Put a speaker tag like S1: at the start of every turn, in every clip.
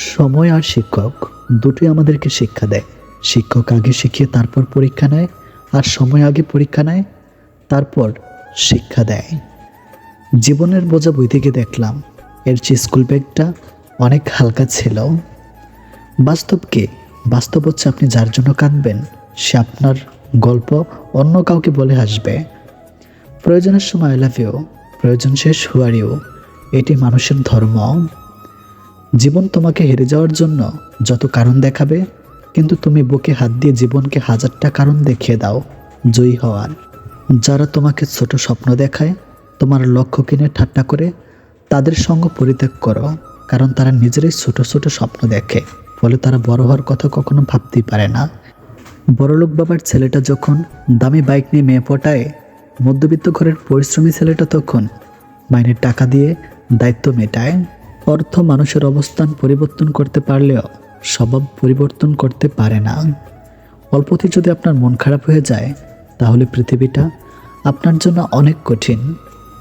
S1: সময় আর শিক্ষক দুটোই আমাদেরকে শিক্ষা দেয়। শিক্ষক আগে শিখিয়ে তারপর পরীক্ষা নেয় আর সময় আগে পরীক্ষা নেয়, তারপর শিক্ষা দেয়। জীবনের বোঝা বই থেকে দেখলাম, এর যে স্কুল ব্যাগটা অনেক হালকা ছিল। বাস্তবকে বাস্তব হচ্ছে আপনি যার জন্য কাঁদবেন, সে আপনার গল্প অন্য কাউকে বলে হাসবে। প্রয়োজনের সময় আই লাভ ইউ, প্রয়োজন শেষ হুয়ার ইউ, এটি মানুষের ধর্ম। জীবন তোমাকে হেরে যাওয়ার জন্য যত কারণ দেখাবে, কিন্তু তুমি বুকে হাত দিয়ে জীবনকে হাজারটা কারণ দেখিয়ে দাও, জয়ী হওয়ার যারা তোমাকে ছোট স্বপ্ন দেখায়, তোমার লক্ষ্য কিনে ঠাট্টা করে, তাদের সঙ্গ পরিত্যাগ করো, কারণ তারা নিজেরাই ছোট ছোট স্বপ্ন দেখে, ফলে তারা বড় হওয়ার কথা কখনো ভাবতেই পারে না। বড়লোক বাবার ছেলেটা যখন দামি বাইক নিয়ে মেয়ে পটায় মধ্যবিত্ত ঘরের পরিশ্রমী ছেলেটা তখন মাইনের টাকা দিয়ে দায়িত্ব মেটায়। অর্থ মানুষের অবস্থান পরিবর্তন করতে পারলেও স্বভাব পরিবর্তন করতে পারে না। অল্পতে যদি আপনার মন খারাপ হয়ে যায়, তাহলে পৃথিবীটা আপনার জন্য অনেক কঠিন।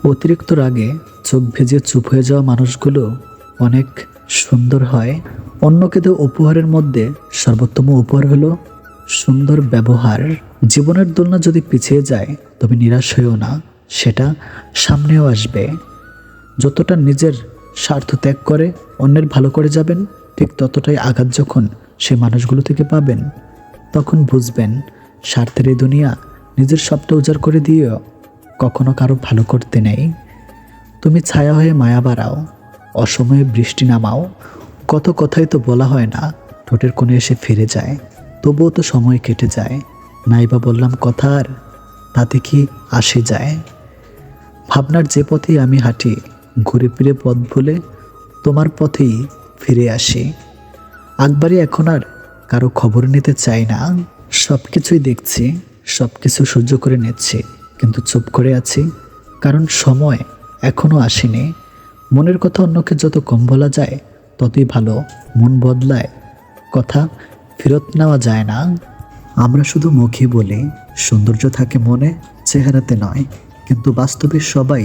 S1: অতিরিক্ত রাগে চোখ ভেজে চুপ হয়ে যাওয়া মানুষগুলো অনেক সুন্দর হয়। অন্যকে দেওয়া উপহারের মধ্যে সর্বোত্তম উপহার হলো সুন্দর ব্যবহার। জীবনের দোলনা যদি পিছিয়ে যায়, তবে নিরাশ হয়েও না, সেটা সামনেও আসবে। যতটা নিজের স্বার্থ ত্যাগ করে অন্যের ভালো করে যাবেন, ঠিক ততটাই আঘাত যখন সে মানুষগুলো থেকে পাবেন। তখন বুঝবেন, স্বার্থের এই দুনিয়া নিজের সবটা উজাড় করে দিয়েও কখনো কারও ভালো করতে নেই। তুমি ছায়া হয়ে মায়া বাড়াও, অসময়ে বৃষ্টি নামাও, কত কথাই তো বলা হয় না, ঠোঁটের কোণে এসে ফিরে যায়, তবুও তো সময় কেটে যায়। নাই বা বললাম, কথা আর তাতে কি আসে যায়? ভাবনার যে পথেই আমি হাঁটি ঘুরে ফিরে পথ ভুলে তোমার পথেই ফিরে আসি। আকবারই এখন আর কারও খবর নিতে চাই না। সব কিছুই দেখছি সব কিছু সহ্য করে নিচ্ছি, কিন্তু চুপ করে আছি, কারণ সময় এখনও আসেনি। মনের কথা অন্যকে যত কম বলা যায়, ততই ভালো। মন বদলায়, কথা ফেরত নেওয়া যায় না। আমরা শুধু মুখে বলি, সৌন্দর্য থাকে মনে, চেহারাতে নয়, কিন্তু বাস্তবে সবাই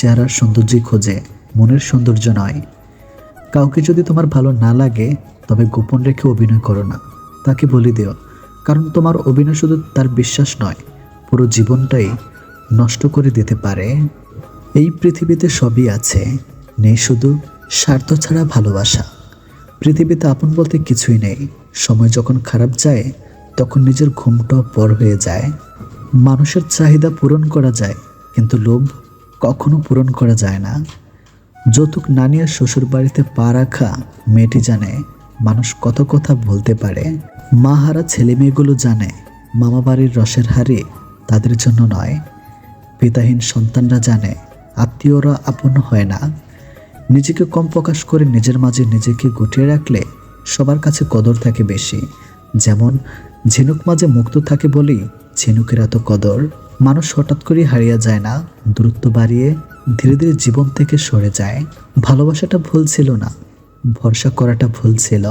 S1: চেহারার সৌন্দর্যই খোঁজে, মনের সৌন্দর্য নয়। কাউকে যদি তোমার ভালো না লাগে, তবে গোপন রেখে অভিনয় করো না। তাকে বলে দিও, কারণ তোমার অভিনয় শুধু তার বিশ্বাস নয়, পুরো জীবনটাই নষ্ট করে দিতে পারে। এই পৃথিবীতে সবই আছে, নেই শুধু স্বার্থ ছাড়া ভালোবাসা। পৃথিবীতে আপন বলতে কিছুই নেই, সময় যখন খারাপ যায়, তখন নিজের ঘুমটাও পর হয়ে যায়। মানুষের চাহিদা পূরণ করা যায়, কিন্তু লোভ কখনো পূরণ করা যায় না। যৌতুক না নিয়ে শ্বশুর বাড়িতে পা রাখা মেয়েটি জানে, মানুষ কত কথা বলতে পারে। মা হারা ছেলে মেয়েগুলো জানে মামা বাড়ির রসের হারি তাদের জন্য নয়। পিতাহীন সন্তানরা জানে, আত্মীয়রা আপন হয় না। নিজেকে কম প্রকাশ করে নিজের মাঝে নিজেকে গুটিয়ে রাখলে সবার কাছে কদর থাকে বেশি। যেমন, ঝিনুক মাঝে মুক্ত থাকে বলেই ঝিনুকের এত কদর। মানুষ হঠাৎ করে হারিয়ে যায় না, দূরত্ব বাড়িয়ে ধীরে ধীরে জীবন থেকে সরে যায়। ভালোবাসাটা ভুল ছিল না, ভরসা করাটা ভুল ছিল।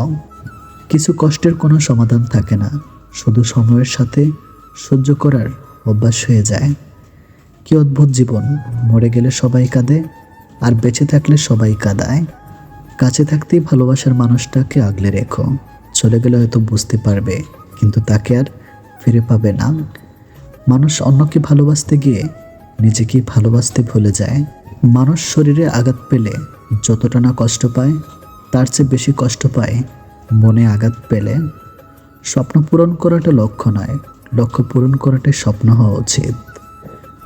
S1: কিছু কষ্টের কোনো সমাধান থাকে না, শুধু সময়ের সাথে সহ্য করার অভ্যাস হয়ে যায়। কি অদ্ভুত জীবন, মরে গেলে সবাই কাঁদে, আর বেঁচে থাকলে সবাই কাঁদায়। কাছে থাকতেই ভালোবাসার মানুষটাকে আগলে রেখো, চলে গেলে হয়তো বুঝতে পারবে, কিন্তু তাকে আর ফিরে পাবে না। মানুষ অন্যকে ভালোবাসতে গিয়ে নিজেকে ভালোবাসতে ভুলে যায়। মানুষ শরীরে আঘাত পেলে যতটা না কষ্ট পায়, তার চেয়ে বেশি কষ্ট পায় মনে আঘাত পেলে। স্বপ্ন পূরণ করাটা লক্ষ্য নয়, লক্ষ্য পূরণ করাটাই স্বপ্ন হওয়া উচিত।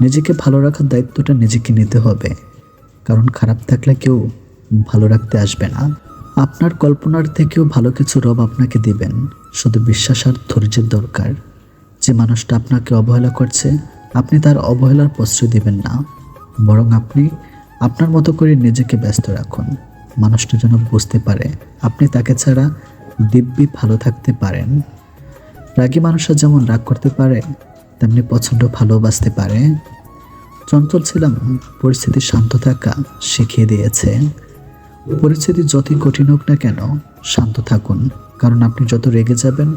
S1: নিজেকে ভালো রাখার দায়িত্বটা নিজেকে নিতে হবে, কারণ খারাপ থাকলে কেউ ভালো রাখতে আসবে না। আপনার কল্পনার থেকেও ভালো কিছু রব আপনাকে দিবেন, শুধু বিশ্বাস আর ধৈর্যের দরকার। যে মানুষটা আপনাকে অবহেলা করছে, আপনি তার অবহেলার প্রশ্রয় দিবেন না। বরং আপনি আপনার মতো করে নিজেকে ব্যস্ত রাখুন। মানুষটা যেন বুঝতে পারে, আপনি তাকে ছাড়া দিব্যি ভালো থাকতে পারেন। রাগী মানুষরা যেমন রাগ করতে পারে, তেমনি পছন্দ ভালোবাসতে পারে। চঞ্চল ছিলাম, পরিস্থিতি শান্ত থাকা শিখিয়ে দিয়েছে। পরিস্থিতি যতই কঠিন হোক না কেন, শান্ত থাকুন। কারণ আপনি যত রেগে যাবেন,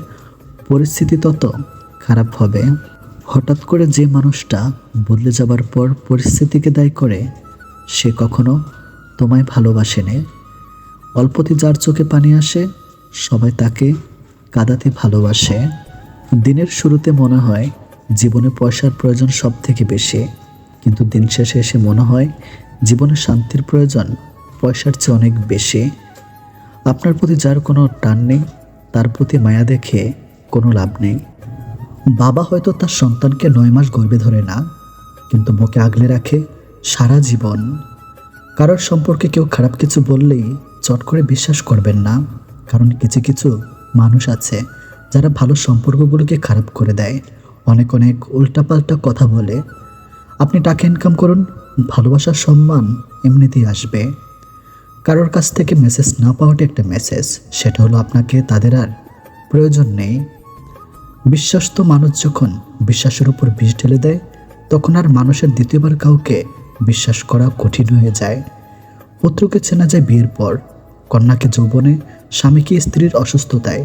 S1: পরিস্থিতি তত খারাপ হবে। হঠাৎ করে যে মানুষটা বদলে যাবার পর পরিস্থিতিকে দায়ী করে, সে কখনো তোমায় ভালোবাসেনি। অল্পতে যার চোখে পানি আসে, সবাই তাকে কাদাতে ভালোবাসে। দিনের শুরুতে মনে হয় জীবনে পয়সার প্রয়োজন সব থেকে বেশি, কিন্তু দিন শেষে এসে মনে হয় জীবনে শান্তির প্রয়োজন পয়সার চেয়ে অনেক বেশি। আপনার প্রতি যার কোনো টান নেই, তার প্রতি মায়া দেখে কোনো লাভ নেই। বাবা হয়তো তার সন্তানকে নয় মাস গর্বে ধরে না, কিন্তু বুকে আগলে রাখে সারা জীবন। কারোর সম্পর্কে কেউ খারাপ কিছু বললেই চট করে বিশ্বাস করবেন না, কারণ কিছু কিছু মানুষ আছে যারা ভালো সম্পর্কগুলোকে খারাপ করে দেয়। অনেক অনেক উল্টাপাল্টা কথা বলে, আপনি টাকা ইনকাম করুন ভালোবাসার সম্মান এমনিতেই আসবে। কারোর কাছ থেকে মেসেজ না পাওয়াটা একটা মেসেজ সেটা হলো আপনাকে তাদের আর প্রয়োজন নেই। বিশ্বস্ত মানুষ যখন বিশ্বাসের উপর বিষ ঢেলে দেয়, তখন আর মানুষের দ্বিতীয়বার কাউকে বিশ্বাস করা কঠিন হয়ে যায়। পুত্রকে চেনা যায় বিয়ের পর, কন্যাকে যৌবনে, স্বামীকে স্ত্রীর অসুস্থতায়,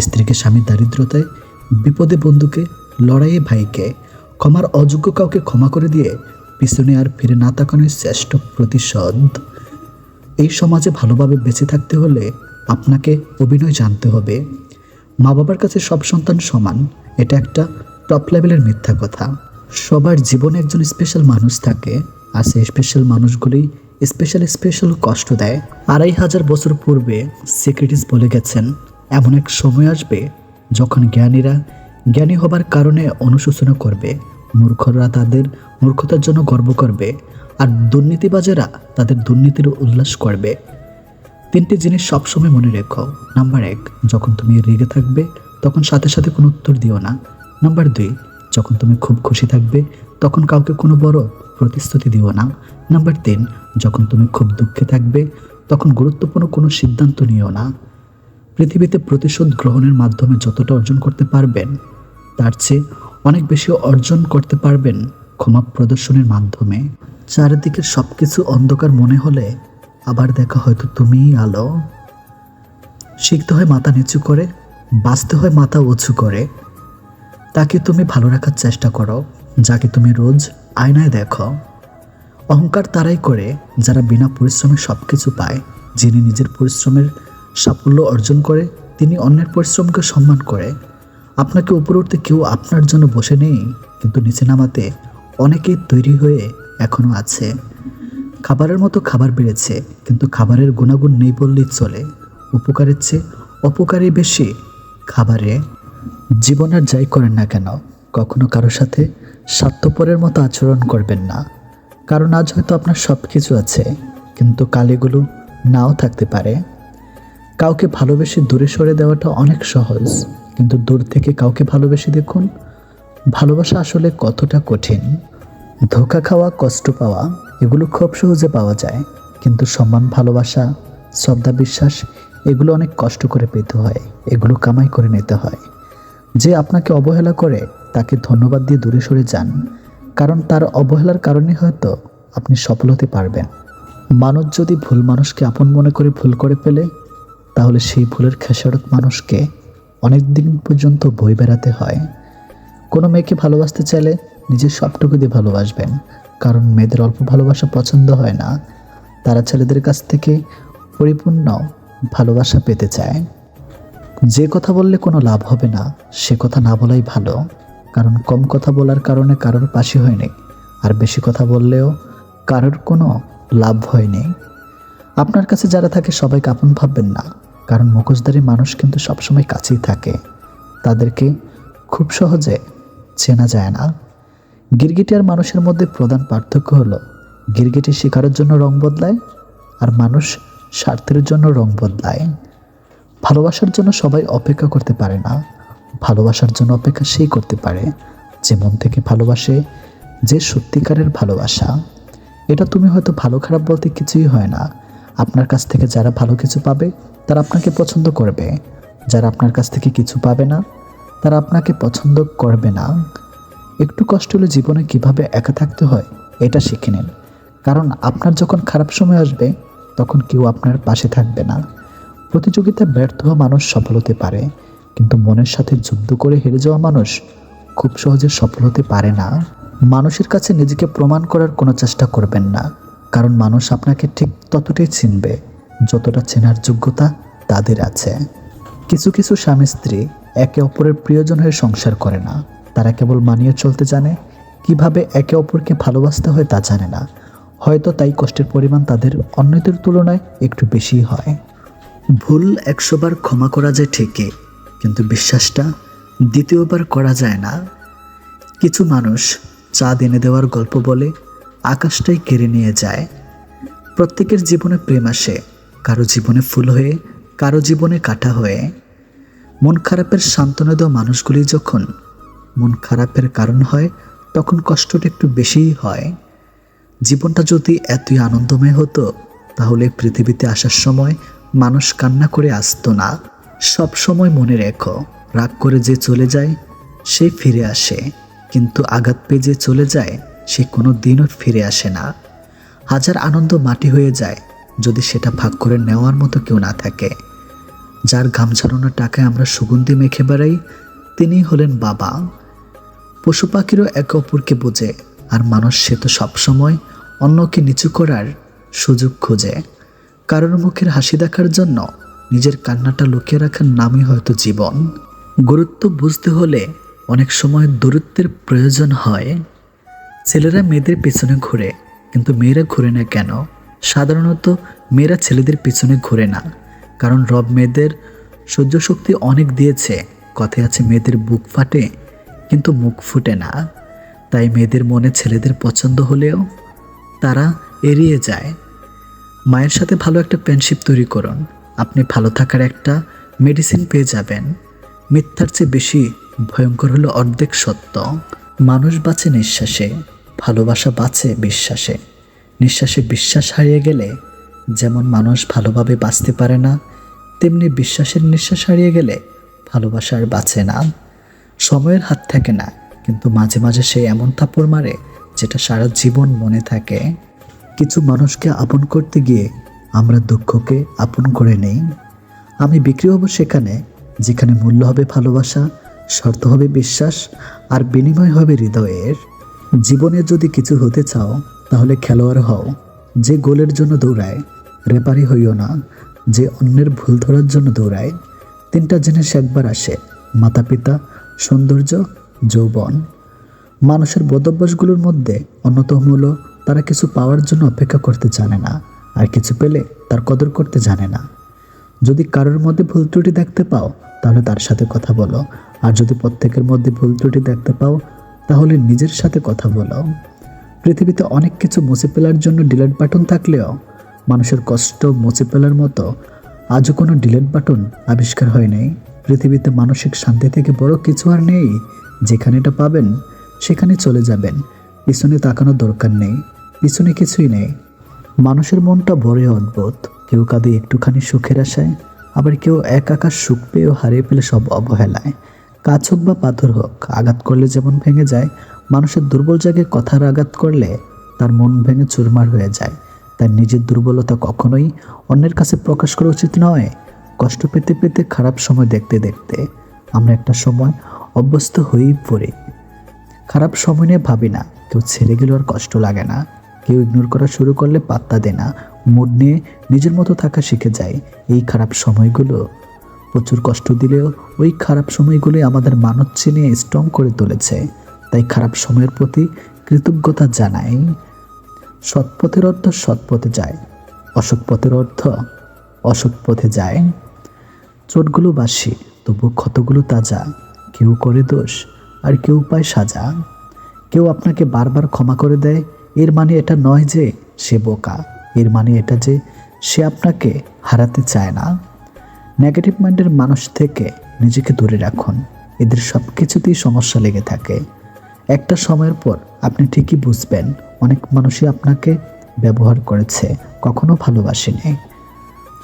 S1: স্ত্রীকে স্বামীর দারিদ্রতায়, বিপদে বন্ধুকে, লড়াইয়ে ভাইকে, ক্ষমার অযোগ্য কাউকে ক্ষমা করে দিয়ে পিছনে আর ফিরে না তাকানোর শ্রেষ্ঠ প্রতিশোধ। এই সমাজে ভালোভাবে বেঁচে থাকতে হলে আপনাকে অভিনয় জানতে হবে। মা বাবার কাছে সব সন্তান সমান, এটা একটা টপ লেভেলের মিথ্যা কথা। সবার জীবনে একজন স্পেশাল মানুষ থাকে, আর সেই স্পেশাল মানুষগুলি স্পেশাল স্পেশাল কষ্ট দেয়। আড়াই হাজার বছর পূর্বে সেক্রেটিস বলে গেছেন, এমন এক সময় আসবে যখন জ্ঞানীরা জ্ঞানী হবার কারণে অনুশোচনা করবে, মূর্খরা তাদের মূর্খতার জন্য গর্ব করবে, আর দুর্নীতিবাজেরা তাদের দুর্নীতির উল্লাস করবে। তিনটি জিনিস সবসময় মনে রেখো। নাম্বার এক, যখন তুমি রেগে থাকবে, তখন সাথে সাথে কোনো উত্তর দিও না। নাম্বার দুই, যখন তুমি খুব খুশি থাকবে, তখন কাউকে কোনো বড় প্রতিশ্রুতি দিও না। নাম্বার তিন, যখন তুমি খুব দুঃখে থাকবে, তখন গুরুত্বপূর্ণ কোনো সিদ্ধান্ত নিও না। পৃথিবীতে প্রতিশোধ গ্রহণের মাধ্যমে যতটা অর্জন করতে পারবেন, তার চেয়ে অনেক বেশি অর্জন করতে পারবেন ক্ষমা প্রদর্শনের মাধ্যমে। চারিদিকে সব কিছু অন্ধকার মনে হলে আবার দেখা হয়তো তুমিই আলো। শিখতে হয় মাথা নিচু করে, বাঁচতে হয় মাথা উঁচু করে। তাকে তুমি ভালো রাখার চেষ্টা করো, যাকে তুমি রোজ আয়নায় দেখো। অহংকার তারাই করে যারা বিনা পরিশ্রমে সব কিছু পায়। যিনি নিজের পরিশ্রমের সাফল্য অর্জন করে, তিনি অন্যের পরিশ্রমকে সম্মান করে। আপনাকে উপরে উঠতে কেউ আপনার জন্য বসে নেই, কিন্তু নিচে নামাতে অনেকেই তৈরি হয়ে এখনও আছে। খাবারের মতো খাবার বেড়েছে, কিন্তু খাবারের গুণাগুণ নেই বললেই চলে। উপকারের চেয়ে অপকারই বেশি খাবারে। জীবন আর যাই করেন না কেন, কখনো কারোর সাথে স্বার্থপরের মতো আচরণ করবেন না। কারণ আজ হয়তো আপনার সব কিছু আছে, কিন্তু কাল এগুলো নাও থাকতে পারে। কাউকে ভালোবেসে দূরে সরে দেওয়াটা অনেক সহজ, কিন্তু দূর থেকে কাউকে ভালোবেসে দেখুন, ভালোবাসা আসলে কতটা কঠিন। ধোকা খাওয়া, কষ্ট পাওয়া এগুলো খুব সহজে পাওয়া যায়, কিন্তু সম্মান, ভালোবাসা, শ্রদ্ধা, বিশ্বাস, এগুলো অনেক কষ্ট করে পেতে হয়, এগুলো কামাই করে নিতে হয়। যে আপনাকে অবহেলা করে, তাকে ধন্যবাদ দিয়ে দূরে সরে যান, কারণ তার অবহেলার কারণে হয়তো আপনি সফল হতে পারবেন। মানুষ যদি ভুল মানুষকে আপন মনে করে ভুল করে ফেলে, তাহলে সেই ভুলের খেসারত মানুষকে অনেক দিন পর্যন্ত বই বেড়াতে হয়। কোনো মেয়েকে ভালোবাসতে চাইলে নিজের সবটুকু দিয়ে ভালোবাসবেন কারণ মেয়েদের অল্প ভালোবাসা পছন্দ হয় না। তারা ছেলেদের কাছ থেকে পরিপূর্ণ ভালোবাসা পেতে চায়। যে কথা বললে কোনো লাভ হবে না, সে কথা না বলাই ভালো। কারণ কম কথা বলার কারণে কারোর পাশে হয়নি আর বেশি কথা বললেও কারোর কোনো লাভ হয়নি আপনার কাছে যারা থাকে সবাইকে আপন ভাববেন না, কারণ মুখোশধারী মানুষ কিন্তু সবসময় কাছেই থাকে। তাদেরকে খুব সহজে চেনা যায় না। গিরগিটি আর মানুষের মধ্যে প্রধান পার্থক্য হলো, গিরগিটি শিকারের জন্য রং বদলায় আর মানুষ স্বার্থের জন্য রং বদলায়। ভালোবাসার জন্য সবাই অপেক্ষা করতে পারে না, ভালোবাসার জন্য অপেক্ষা সেই করতে পারে যে মন থেকে ভালোবাসে, যে সত্যিকারের ভালোবাসা। এটা তুমি হয়তো ভালো খারাপ বলতে কিছুই হয় না। আপনার কাছ থেকে যারা ভালো কিছু পাবে, তারা আপনাকে পছন্দ করবে। যারা আপনার কাছ থেকে কিছু পাবে না, তারা আপনাকে পছন্দ করবে না। একটু কষ্ট হলে জীবনে কীভাবে একা থাকতে হয়, এটা শিখে নিন। কারণ আপনার যখন খারাপ সময় আসবে, তখন কেউ আপনার পাশে থাকবে না। প্রতিযোগিতায় ব্যর্থ হওয়া মানুষ সফল হতে পারে, কিন্তু মনের সাথে যুদ্ধ করে হেরে যাওয়া মানুষ খুব সহজে সফল হতে পারে না। মানুষের কাছে নিজেকে প্রমাণ করার কোনো চেষ্টা করবেন না, কারণ মানুষ আপনাকে ঠিক ততটাই চিনবে, যতটা চেনার যোগ্যতা তাদের আছে। কিছু কিছু স্বামী স্ত্রী একে অপরের প্রিয়জন হয়ে সংসার করে না। তারা কেবল মানিয়ে চলতে জানে, কীভাবে একে অপরকে ভালোবাসতে হয় তা জানে না। হয়তো তাই কষ্টের পরিমাণ তাদের অন্যদের তুলনায় একটু বেশি হয়। ভুল একশোবার ক্ষমা করা যায় ঠিকই, কিন্তু বিশ্বাসটা দ্বিতীয়বার করা যায় না। কিছু মানুষ চাঁদ এনে দেওয়ার গল্প বলে আকাশটাই কেড়ে নিয়ে যায়। প্রত্যেকের জীবনে প্রেম আসে, কারও জীবনে ফুল হয়ে, কারও জীবনে কাটা হয়ে। মন খারাপের সান্ত্বনা দেওয়া মানুষগুলি যখন মন খারাপের কারণ হয়, তখন কষ্টটা একটু বেশিই হয়। জীবনটা যদি এতই আনন্দময় হতো, তাহলে পৃথিবীতে আসার সময় মানুষ কান্না করে আসতো না। সব সময় মনে রেখো, রাগ করে যে চলে যায়, সে ফিরে আসে। কিন্তু আঘাত পেয়ে যে চলে যায়, সে কোনো দিনও ফিরে আসে না। হাজার আনন্দ মাটি হয়ে যায়, যদি সেটা ভাগ করে নেওয়ার মতো কেউ না থাকে। যার ঘাম ঝরানোর টাকায় আমরা সুগন্ধি মেখে বেড়াই, তিনি হলেন বাবা। পশু পাখিরও একে অপরকে বোঝে, আর মানুষ সে তো সবসময় অন্যকে নিচু করার সুযোগ খোঁজে। কারোর মুখের হাসি দেখার জন্য নিজের কান্নাটা লুকিয়ে রাখার নামই হয়তো জীবন। গুরুত্ব বুঝতে হলে অনেক সময় দূরত্বের প্রয়োজন হয়। ছেলেরা মেয়েদের পেছনে ঘুরে, কিন্তু মেয়েরা ঘুরে না কেন? সাধারণত মেয়েরা ছেলেদের পিছনে ঘুরে না, কারণ রব মেয়েদের সহ্য শক্তি অনেক দিয়েছে। কথায় আছে, মেয়েদের বুক ফাটে কিন্তু মুখ ফুটে না। তাই মেয়েদের মনে ছেলেদের পছন্দ হলেও তারা এড়িয়ে যায়। মায়ের সাথে ভালো একটা ফ্রেন্ডশিপ তৈরি করুন। আপনি ভালো থাকার একটা মেডিসিন পেয়ে যাবেন। মিথ্যার চেয়ে বেশি ভয়ঙ্কর হলো অর্ধেক সত্য। মানুষ বাঁচে নিঃশ্বাসে, ভালোবাসা বাঁচে বিশ্বাসে। নিঃশ্বাসে বিশ্বাস হারিয়ে গেলে যেমন মানুষ ভালোভাবে বাঁচতে পারে না, তেমনি বিশ্বাসের নিঃশ্বাস হারিয়ে গেলে ভালোবাসা আর বাঁচে না। সময়ের হাত থাকে না, কিন্তু মাঝে মাঝে সে এমন থাপড় মারে যেটা সারা জীবন মনে থাকে। কিছু মানুষকে আপন করতে গিয়ে আমরা দুঃখকে আপন করে নেই। আমি বিক্রি হব সেখানে, যেখানে মূল্য হবে ভালোবাসা, শর্ত হবে বিশ্বাস, আর বিনিময় হবে হৃদয়ের। জীবনে যদি কিছু হতে চাও, তাহলে খেলোয়াড় হও, যে গোলের জন্য দৌড়ায় রেপারি হইও না, যে অন্যের ভুল ধরার জন্য দৌড়ায়। তিনটা জিনিস একবার আসে মাতা পিতা সৌন্দর্য, যৌবন। মানুষের বোধভ্যাসগুলোর মধ্যে অন্যতম হলো তারা কিছু পাওয়ার জন্য অপেক্ষা করতে জানে না, আর কিছু পেলে তার কদর করতে জানে না। যদি কারোর মধ্যে ভুল ত্রুটি দেখতে পাও, তাহলে তার সাথে কথা বলো। আর যদি প্রত্যেকের মধ্যে ভুল ত্রুটি দেখতে পাও, তাহলে নিজের সাথে কথা বলো। পৃথিবীতে অনেক কিছু মুছে ফেলার জন্য ডিলেট বাটন থাকলেও, মানুষের কষ্ট মুছে ফেলার মতো আজও কোনো ডিলেট বাটন আবিষ্কার হয় নাই। পৃথিবীতে মানসিক শান্তি থেকে বড় কিছু আর নেই। যেখানে এটা পাবেন, সেখানে চলে যাবেন। পিছনে তাকানোর দরকার নেই, পিছনে কিছুই নেই। মানুষের মনটা বড়ই অদ্ভুত। কেউ কাঁদে একটুখানি সুখের আশায়, আবার কেউ এক আকাশ সুখ পেয়েও হারিয়ে ফেলে সব অবহেলায়। কাজ হোক বা পাথর হোক, আঘাত করলে যেমন ভেঙে যায়, মানুষের দুর্বল জায়গায় কথার আঘাত করলে তার মন ভেঙে চুরমার হয়ে যায়। তার নিজের দুর্বলতা কখনোই অন্যের কাছে প্রকাশ করা উচিত নয়। কষ্ট পেতে পেতে খারাপ সময় দেখতে দেখতে আমরা একটা সময় অভ্যস্ত হয়েই পড়ি। খারাপ সময় নিয়ে ভাবি না, কেউ ছেড়ে গেলেও আর কষ্ট লাগে না। কেউ ইগনোর করা শুরু করলে পাত্তা দেয় না মুড নিয়ে নিজের মতো থাকা শিখে যায় এই খারাপ সময়গুলো। প্রচুর কষ্ট দিলেও ওই খারাপ সময়গুলোই আমাদের মানব চিনিয়ে স্ট্রং করে তুলেছে, তাই খারাপ সময়ের প্রতি কৃতজ্ঞতা জানাই। সৎ পথের অর্থ সৎ পথে যায়, অসৎ পথের অর্থ অসৎ পথে যায়। চোটগুলো বাসি তবু ক্ষতগুলো তাজা। কেউ করে দোষ, আর কেউ পায় সাজা। কেউ আপনাকে বারবার ক্ষমা করে দেয়, এর মানে এটা নয় যে সে বোকা। এর মানে এটা যে সে আপনাকে হারাতে চায় না। নেগেটিভ মাইন্ডের মানুষ থেকে নিজেকে দূরে রাখুন। এদের সব কিছুতেই সমস্যা লেগে থাকে। একটা সময়ের পর আপনি ঠিকই বুঝবেন, অনেক মানুষই আপনাকে ব্যবহার করেছে, কখনো ভালোবাসেনি।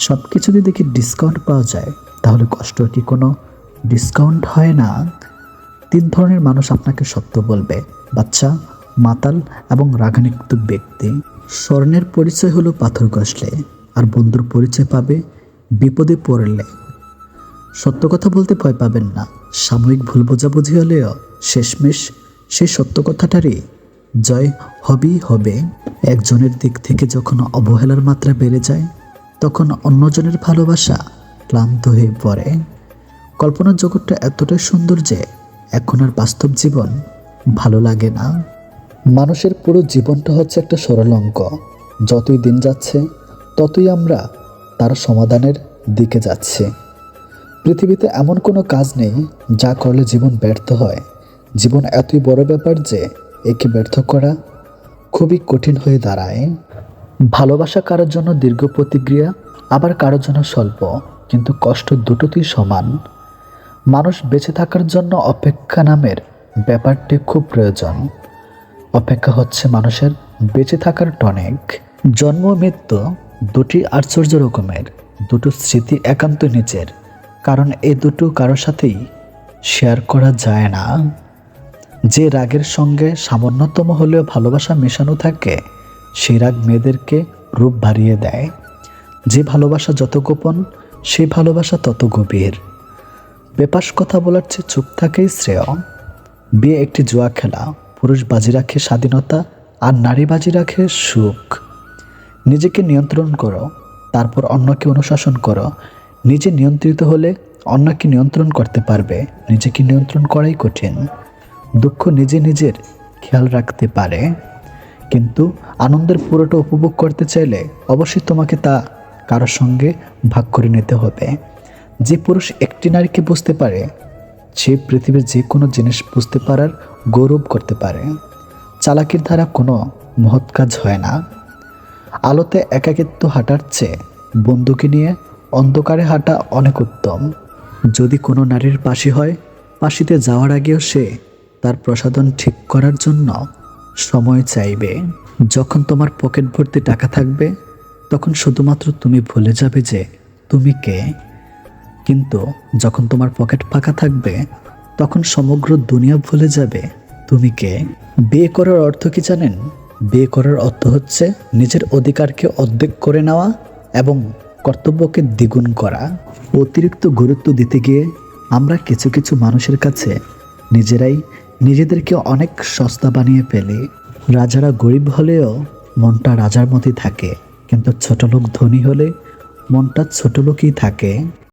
S1: সব কিছুতে দেখি ডিসকাউন্ট পাওয়া যায়। তাহলে কষ্ট কি কোনো ডিসকাউন্ট হয় না। তিন ধরনের মানুষ আপনাকে সত্য বলবে। বাচ্চা, মাতাল এবং রাগান্বিত ব্যক্তি। স্বর্ণের পরিচয় হলো পাথর ঘষলে, আর বন্ধুর পরিচয় পাবে বিপদে পড়লে। সত্য কথা বলতে ভয় পাবেন না। সাময়িক ভুল বোঝাবুঝি হলেও শেষমেশ সেই সত্য কথাটারই জয় হবেই হবে। একজনের দিক থেকে যখন অবহেলার মাত্রা বেড়ে যায়, তখন অন্যজনের ভালোবাসা ক্লান্ত হয়ে পড়ে। কল্পনার জগৎটা এতটাই সুন্দর যে এখন আর বাস্তব জীবন ভালো লাগে না। মানুষের পুরো জীবনটা হচ্ছে একটা সরল অঙ্ক। যতই দিন যাচ্ছে, ততই আমরা তার সমাধানের দিকে যাচ্ছি। পৃথিবীতে এমন কোনো কাজ নেই যা করলে জীবন ব্যর্থ হয়। জীবন এতই বড় ব্যাপার যে একে ব্যর্থ করা খুবই কঠিন হয়ে দাঁড়ায়। ভালোবাসা কারোর জন্য দীর্ঘ প্রতিক্রিয়া, আবার কারোর জন্য স্বল্প। কিন্তু কষ্ট দুটোতেই সমান। মানুষ বেঁচে থাকার জন্য অপেক্ষা নামের ব্যাপারটি খুব প্রয়োজন। অপেক্ষা হচ্ছে মানুষের বেঁচে থাকার টনিক। জন্ম, মৃত্যু দুটি আশ্চর্য রকমের, দুটো স্মৃতি একান্ত নিজের কারণ এ দুটো কারোর সাথেই শেয়ার করা যায় না। যে রাগের সঙ্গে সামান্যতম হলেও ভালোবাসা মেশানো থাকে সেই রাগ মেয়েদেরকে রূপ বাড়িয়ে দেয়। যে ভালোবাসা যত গোপন সেই ভালোবাসা তত গভীর। বেপাস কথা বলার চেয়ে চুপ থাকেই শ্রেয়। বিয়ে একটি জুয়া খেলা, পুরুষ বাজি রাখে স্বাধীনতা আর নারী বাজি রাখে সুখ। নিজেকে নিয়ন্ত্রণ করো, তারপর অন্যকে অনুশাসন করো। নিজে নিয়ন্ত্রিত হলে অন্যকে নিয়ন্ত্রণ করতে পারবে, নিজেকে নিয়ন্ত্রণ করাই কঠিন। দুঃখ নিজে নিজের খেয়াল রাখতে পারে। কিন্তু আনন্দের পুরোটা উপভোগ করতে চাইলে অবশ্যই তোমাকে তা কারোর সঙ্গে ভাগ করে নিতে হবে। যে পুরুষ একটি নারীকে বুঝতে পারে, সে পৃথিবীর যে কোনো জিনিস বুঝতে পারার গৌরব করতে পারে। চালাকির দ্বারা কোনো মহৎ কাজ হয় না। আলোতে একাকিত্ব হাঁটার চেয়ে বন্ধুকে নিয়ে অন্ধকারে হাঁটা অনেক উত্তম। যদি কোনো নারীর পাশি হয়, পাশিতে যাওয়ার আগেও সে তার প্রসাধন ঠিক করার জন্য সময় চাইবে। যখন তোমার পকেট ভর্তি টাকা থাকবে তখন শুধুমাত্র তুমি ভুলে যাবে যে তুমি কে। কিন্তু যখন তোমার পকেট ফাঁকা থাকবে, তখন সমগ্র দুনিয়া ভুলে যাবে তুমি কে। বিয়ে করার অর্থ কি জানেন? বিয়ে করার অর্থ হচ্ছে নিজের অধিকারকে অর্ধেক করে নেওয়া এবং কর্তব্যকে দ্বিগুণ করা। অতিরিক্ত গুরুত্ব দিতে গিয়ে আমরা কিছু কিছু মানুষের কাছে নিজেরাই নিজেদেরকে অনেক সস্তা বানিয়ে ফেলি। রাজারা গরিব হলেও মনটা রাজার মতোই থাকে। কিন্তু ছোট লোক ধনী হলে মনটা ছোট লোকই থাকে।